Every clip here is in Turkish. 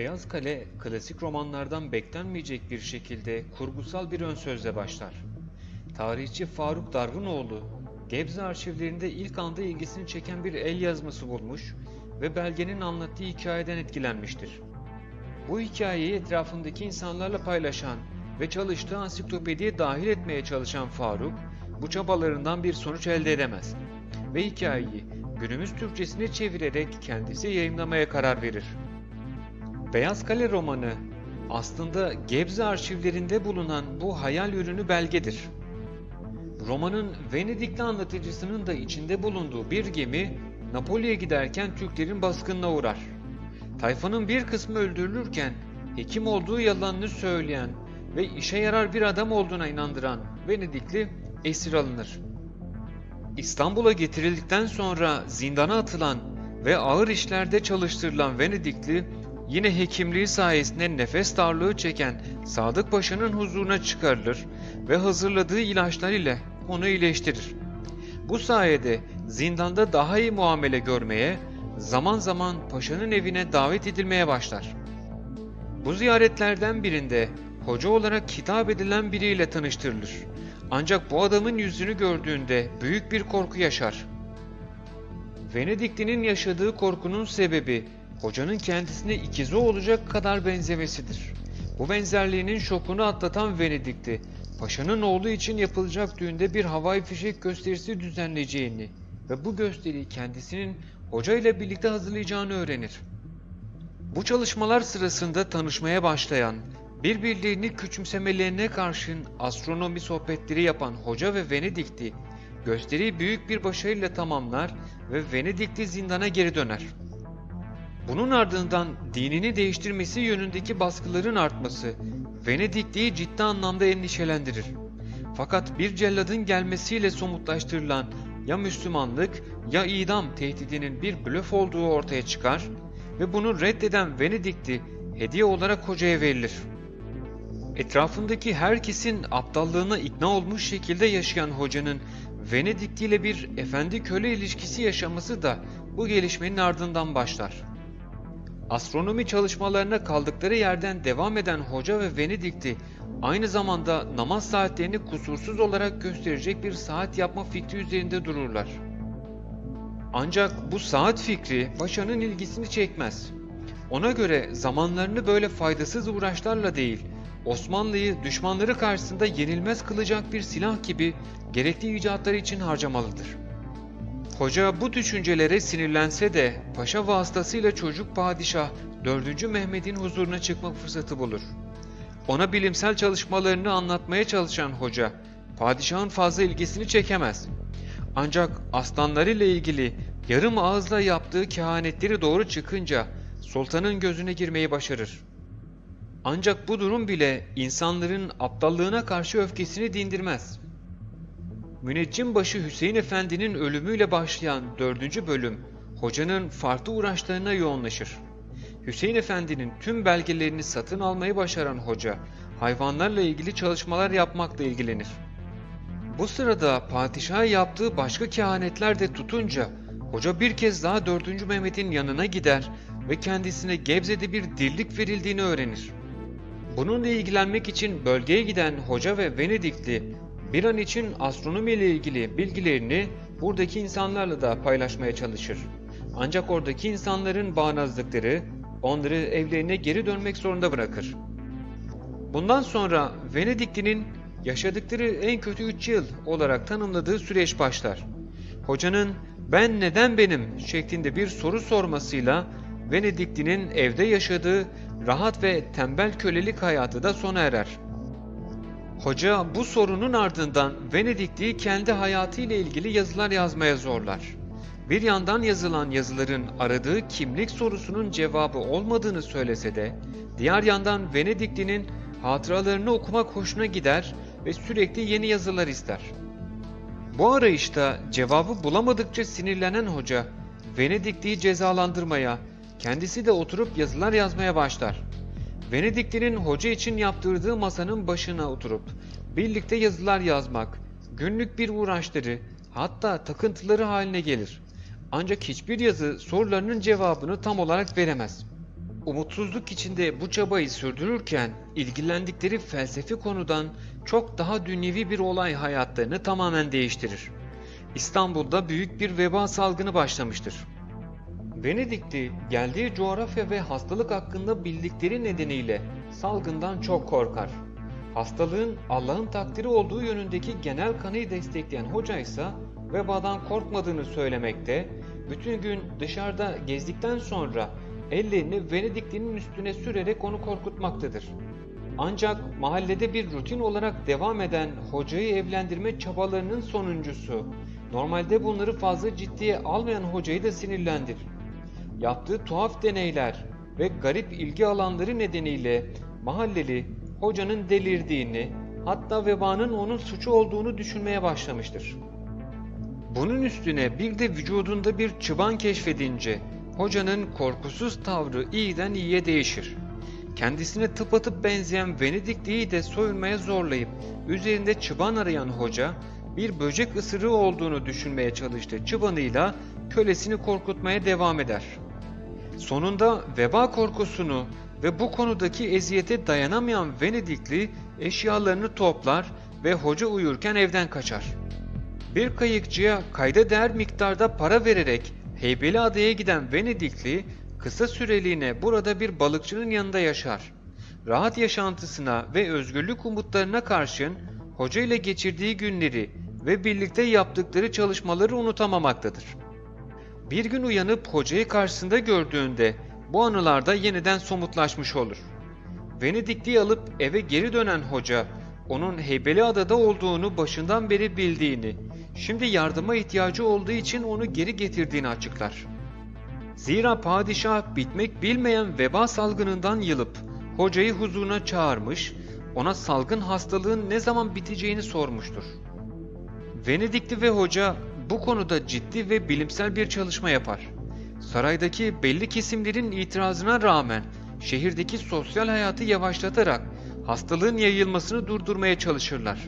Beyaz Kale, klasik romanlardan beklenmeyecek bir şekilde kurgusal bir ön sözle başlar. Tarihçi Faruk Darwinoğlu, Gebze arşivlerinde ilk anda ilgisini çeken bir el yazması bulmuş ve belgenin anlattığı hikayeden etkilenmiştir. Bu hikayeyi etrafındaki insanlarla paylaşan ve çalıştığı ansiklopediye dahil etmeye çalışan Faruk, bu çabalarından bir sonuç elde edemez ve hikayeyi günümüz Türkçesine çevirerek kendisi yayımlamaya karar verir. Beyaz Kale romanı aslında Gebze arşivlerinde bulunan bu hayal ürünü belgedir. Romanın Venedikli anlatıcısının da içinde bulunduğu bir gemi Napoli'ye giderken Türklerin baskınına uğrar. Tayfanın bir kısmı öldürülürken hekim olduğu yalanını söyleyen ve işe yarar bir adam olduğuna inandıran Venedikli esir alınır. İstanbul'a getirildikten sonra zindana atılan ve ağır işlerde çalıştırılan Venedikli yine hekimliği sayesinde nefes darlığı çeken Sadık Paşa'nın huzuruna çıkarılır ve hazırladığı ilaçlar ile onu iyileştirir. Bu sayede zindanda daha iyi muamele görmeye, zaman zaman paşanın evine davet edilmeye başlar. Bu ziyaretlerden birinde hoca olarak hitap edilen biriyle tanıştırılır. Ancak bu adamın yüzünü gördüğünde büyük bir korku yaşar. Venediklinin yaşadığı korkunun sebebi hocanın kendisine ikizi olacak kadar benzemesidir. Bu benzerliğinin şokunu atlatan Venedikli, paşanın oğlu için yapılacak düğünde bir havai fişek gösterisi düzenleyeceğini ve bu gösteriyi kendisinin hoca ile birlikte hazırlayacağını öğrenir. Bu çalışmalar sırasında tanışmaya başlayan, birbirlerini küçümsemelerine karşın astronomi sohbetleri yapan hoca ve Venedikli, gösteriyi büyük bir başarıyla tamamlar ve Venedikli zindana geri döner. Bunun ardından dinini değiştirmesi yönündeki baskıların artması Venedikli'yi ciddi anlamda endişelendirir. Fakat bir celladın gelmesiyle somutlaştırılan ya Müslümanlık ya idam tehdidinin bir blöf olduğu ortaya çıkar ve bunu reddeden Venedikli hediye olarak hocaya verilir. Etrafındaki herkesin aptallığına ikna olmuş şekilde yaşayan hocanın Venedikli ile bir efendi köle ilişkisi yaşaması da bu gelişmenin ardından başlar. Astronomi çalışmalarına kaldıkları yerden devam eden hoca ve Venedikli aynı zamanda namaz saatlerini kusursuz olarak gösterecek bir saat yapma fikri üzerinde dururlar. Ancak bu saat fikri paşanın ilgisini çekmez. Ona göre zamanlarını böyle faydasız uğraşlarla değil, Osmanlı'yı düşmanları karşısında yenilmez kılacak bir silah gibi gerekli icatları için harcamalıdır. Hoca bu düşüncelere sinirlense de paşa vasıtasıyla çocuk padişah 4. Mehmet'in huzuruna çıkma fırsatı bulur. Ona bilimsel çalışmalarını anlatmaya çalışan hoca, padişahın fazla ilgisini çekemez. Ancak aslanlarıyla ilgili yarım ağızla yaptığı kehanetleri doğru çıkınca sultanın gözüne girmeyi başarır. Ancak bu durum bile insanların aptallığına karşı öfkesini dindirmez. Müneccimbaşı Hüseyin Efendi'nin ölümüyle başlayan 4. bölüm, hocanın farklı uğraşlarına yoğunlaşır. Hüseyin Efendi'nin tüm belgelerini satın almayı başaran hoca, hayvanlarla ilgili çalışmalar yapmakla ilgilenir. Bu sırada padişaha yaptığı başka kehanetler de tutunca, hoca bir kez daha 4. Mehmet'in yanına gider ve kendisine Gebze'de bir dirlik verildiğini öğrenir. Bununla ilgilenmek için bölgeye giden hoca ve Venedikli bir an için astronomi ile ilgili bilgilerini buradaki insanlarla da paylaşmaya çalışır. Ancak oradaki insanların bağnazlıkları onları evlerine geri dönmek zorunda bırakır. Bundan sonra Venedikli'nin yaşadıkları en kötü 3 yıl olarak tanımladığı süreç başlar. Hocanın ben neden benim şeklinde bir soru sormasıyla Venedikli'nin evde yaşadığı rahat ve tembel kölelik hayatı da sona erer. Hoca bu sorunun ardından Venedikli'yi kendi hayatı ile ilgili yazılar yazmaya zorlar. Bir yandan yazılan yazıların aradığı kimlik sorusunun cevabı olmadığını söylese de, diğer yandan Venedikli'nin hatıralarını okumak hoşuna gider ve sürekli yeni yazılar ister. Bu arayışta cevabı bulamadıkça sinirlenen hoca, Venedikli'yi cezalandırmaya, kendisi de oturup yazılar yazmaya başlar. Venedikli'nin hoca için yaptırdığı masanın başına oturup birlikte yazılar yazmak, günlük bir uğraşları, hatta takıntıları haline gelir. Ancak hiçbir yazı sorularının cevabını tam olarak veremez. umutsuzluk içinde bu çabayı sürdürürken ilgilendikleri felsefi konudan çok daha dünyevi bir olay hayatlarını tamamen değiştirir. İstanbul'da büyük bir veba salgını başlamıştır. Venedikli geldiği coğrafya ve hastalık hakkında bildikleri nedeniyle salgından çok korkar. Hastalığın Allah'ın takdiri olduğu yönündeki genel kanıyı destekleyen hoca ise vebadan korkmadığını söylemekte, bütün gün dışarıda gezdikten sonra ellerini Venediklinin üstüne sürerek onu korkutmaktadır. Ancak mahallede bir rutin olarak devam eden hocayı evlendirme çabalarının sonuncusu, normalde bunları fazla ciddiye almayan hocayı da sinirlendirir. Yaptığı tuhaf deneyler ve garip ilgi alanları nedeniyle mahalleli hocanın delirdiğini, hatta vebanın onun suçu olduğunu düşünmeye başlamıştır. Bunun üstüne bir de vücudunda bir çıban keşfedince hocanın korkusuz tavrı iyiden iyiye değişir. Kendisine tıpatıp benzeyen Venedikli'yi de soyunmaya zorlayıp üzerinde çıban arayan hoca bir böcek ısırığı olduğunu düşünmeye çalıştığı çıbanıyla kölesini korkutmaya devam eder. Sonunda veba korkusunu ve bu konudaki eziyete dayanamayan Venedikli eşyalarını toplar ve hoca uyurken evden kaçar. Bir kayıkçıya kayda değer miktarda para vererek Heybeli Adaya giden Venedikli kısa süreliğine burada bir balıkçının yanında yaşar. Rahat yaşantısına ve özgürlük umutlarına karşın hoca ile geçirdiği günleri ve birlikte yaptıkları çalışmaları unutamamaktadır. Bir gün uyanıp hocayı karşısında gördüğünde bu anılarda yeniden somutlaşmış olur. Venedikli'yi alıp eve geri dönen hoca, onun Heybeliada'da olduğunu başından beri bildiğini, şimdi yardıma ihtiyacı olduğu için onu geri getirdiğini açıklar. Zira padişah bitmek bilmeyen veba salgınından yılıp hocayı huzuruna çağırmış, ona salgın hastalığın ne zaman biteceğini sormuştur. Venedikli ve hoca bu konuda ciddi ve bilimsel bir çalışma yapar. Saraydaki belli kesimlerin itirazına rağmen şehirdeki sosyal hayatı yavaşlatarak hastalığın yayılmasını durdurmaya çalışırlar.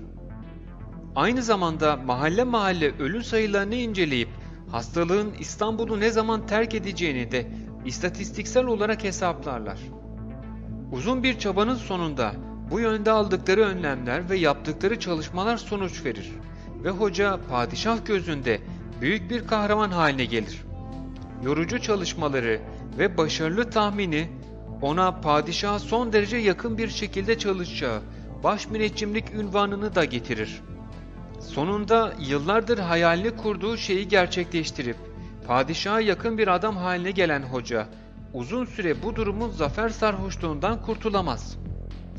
Aynı zamanda mahalle mahalle ölü sayılarını inceleyip hastalığın İstanbul'u ne zaman terk edeceğini de istatistiksel olarak hesaplarlar. Uzun bir çabanın sonunda bu yönde aldıkları önlemler ve yaptıkları çalışmalar sonuç verir ve hoca padişah gözünde büyük bir kahraman haline gelir. Yorucu çalışmaları ve başarılı tahmini ona padişaha son derece yakın bir şekilde çalışacağı baş müneccimlik ünvanını da getirir. Sonunda yıllardır hayalini kurduğu şeyi gerçekleştirip padişaha yakın bir adam haline gelen hoca uzun süre bu durumun zafer sarhoşluğundan kurtulamaz.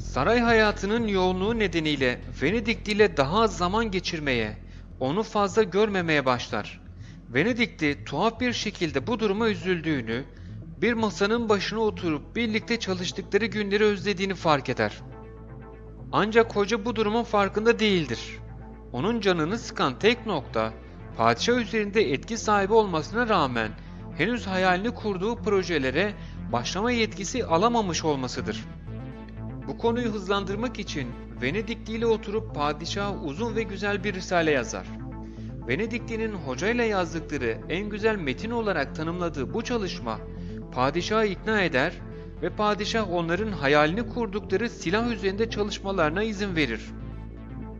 Saray hayatının yoğunluğu nedeniyle Venedikli ile daha az zaman geçirmeye, onu fazla görmemeye başlar. Venedikli tuhaf bir şekilde bu duruma üzüldüğünü, bir masanın başına oturup birlikte çalıştıkları günleri özlediğini fark eder. Ancak hoca bu durumun farkında değildir. Onun canını sıkan tek nokta, padişah üzerinde etki sahibi olmasına rağmen henüz hayalini kurduğu projelere başlama yetkisi alamamış olmasıdır. Bu konuyu hızlandırmak için Venedikli ile oturup padişaha uzun ve güzel bir risale yazar. Venedikli'nin hocayla yazdıkları en güzel metin olarak tanımladığı bu çalışma padişahı ikna eder ve padişah onların hayalini kurdukları silah üzerinde çalışmalarına izin verir.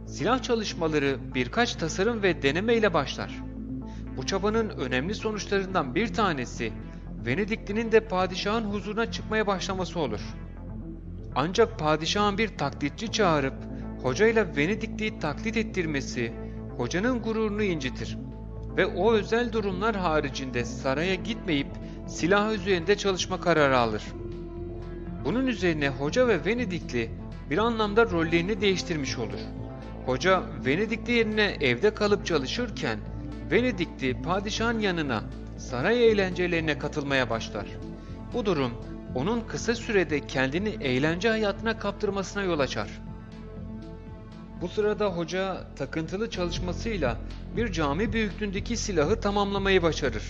Silah çalışmaları birkaç tasarım ve deneme ile başlar. Bu çabanın önemli sonuçlarından bir tanesi Venedikli'nin de padişahın huzuruna çıkmaya başlaması olur. Ancak padişahın bir taklitçi çağırıp hocayla Venedikli'yi taklit ettirmesi hocanın gururunu incitir ve o özel durumlar haricinde saraya gitmeyip silah üzerinde çalışma kararı alır. Bunun üzerine hoca ve Venedikli bir anlamda rollerini değiştirmiş olur. Hoca Venedikli yerine evde kalıp çalışırken Venedikli padişahın yanına saray eğlencelerine katılmaya başlar. Bu durum onun kısa sürede kendini eğlence hayatına kaptırmasına yol açar. Bu sırada hoca takıntılı çalışmasıyla bir cami büyüklüğündeki silahı tamamlamayı başarır.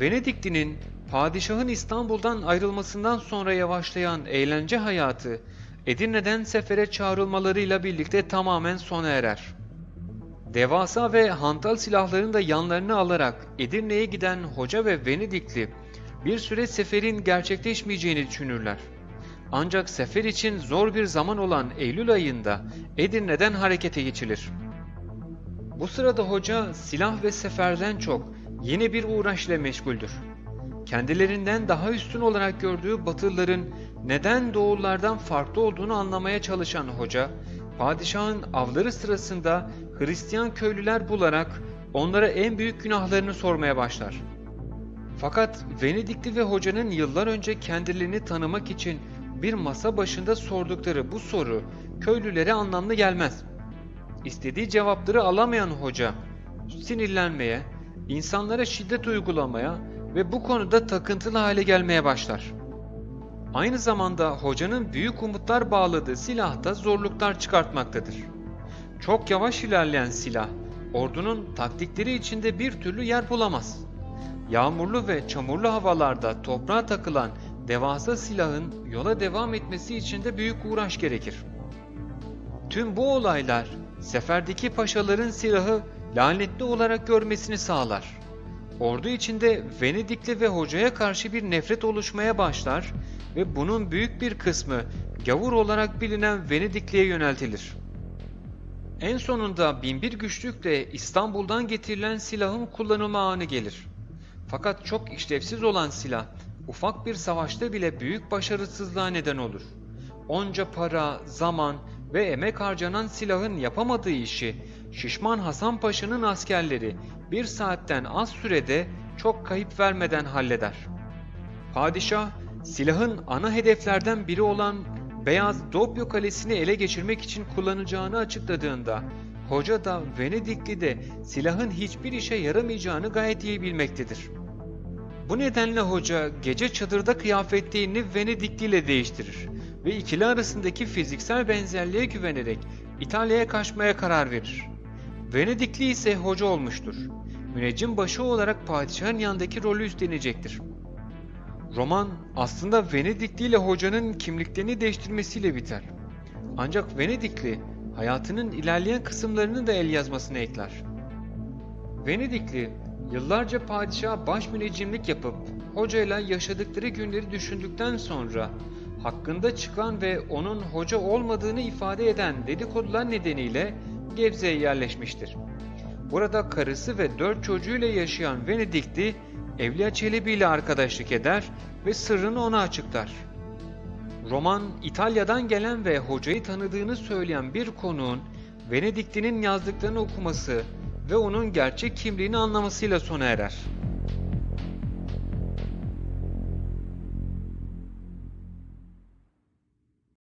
Venedikli'nin padişahın İstanbul'dan ayrılmasından sonra yavaşlayan eğlence hayatı Edirne'den sefere çağrılmalarıyla birlikte tamamen sona erer. Devasa ve hantal silahlarını da yanlarına alarak Edirne'ye giden hoca ve Venedikli bir süre seferin gerçekleşmeyeceğini düşünürler. Ancak sefer için zor bir zaman olan Eylül ayında Edirne'den harekete geçilir. Bu sırada hoca silah ve seferden çok yeni bir uğraş ile meşguldür. Kendilerinden daha üstün olarak gördüğü Batılıların neden Doğullardan farklı olduğunu anlamaya çalışan hoca, padişahın avları sırasında Hristiyan köylüler bularak onlara en büyük günahlarını sormaya başlar. Fakat Venedikli ve hocanın yıllar önce kendilerini tanımak için bir masa başında sordukları bu soru köylülere anlamlı gelmez. İstediği cevapları alamayan hoca sinirlenmeye, insanlara şiddet uygulamaya ve bu konuda takıntılı hale gelmeye başlar. Aynı zamanda hocanın büyük umutlar bağladığı silah da zorluklar çıkartmaktadır. Çok yavaş ilerleyen silah, ordunun taktikleri içinde bir türlü yer bulamaz. Yağmurlu ve çamurlu havalarda toprağa takılan devasa silahın yola devam etmesi için de büyük uğraş gerekir. Tüm bu olaylar seferdeki paşaların silahı lanetli olarak görmesini sağlar. Ordu içinde Venedikli ve hocaya karşı bir nefret oluşmaya başlar ve bunun büyük bir kısmı gavur olarak bilinen Venedikli'ye yöneltilir. En sonunda binbir güçlükle İstanbul'dan getirilen silahın kullanılma anı gelir. Fakat çok işlevsiz olan silah ufak bir savaşta bile büyük başarısızlığa neden olur. Onca para, zaman ve emek harcanan silahın yapamadığı işi Şişman Hasan Paşa'nın askerleri bir saatten az sürede çok kayıp vermeden halleder. Padişah silahın ana hedeflerden biri olan Beyaz Dobyo Kalesi'ni ele geçirmek için kullanacağını açıkladığında hoca da Venedikli de silahın hiçbir işe yaramayacağını gayet iyi bilmektedir. Bu nedenle hoca gece çadırda kıyafetliğini Venedikli ile değiştirir ve ikili arasındaki fiziksel benzerliğe güvenerek İtalya'ya kaçmaya karar verir. Venedikli ise hoca olmuştur. Müneccim başı olarak padişahın yanındaki rolü üstlenecektir. Roman aslında Venedikli ile hocanın kimliklerini değiştirmesiyle biter. Ancak Venedikli hayatının ilerleyen kısımlarını da el yazmasına ekler. Venedikli yıllarca padişaha baş müneccimlik yapıp hocayla yaşadıkları günleri düşündükten sonra hakkında çıkan ve onun hoca olmadığını ifade eden dedikodular nedeniyle Gebze'ye yerleşmiştir. Burada karısı ve dört çocuğuyla yaşayan Venedikli Evliya Çelebi ile arkadaşlık eder ve sırrını ona açıklar. Roman İtalya'dan gelen ve hocayı tanıdığını söyleyen bir konuğun Venedikli'nin yazdıklarını okuması ve onun gerçek kimliğini anlamasıyla sona erer.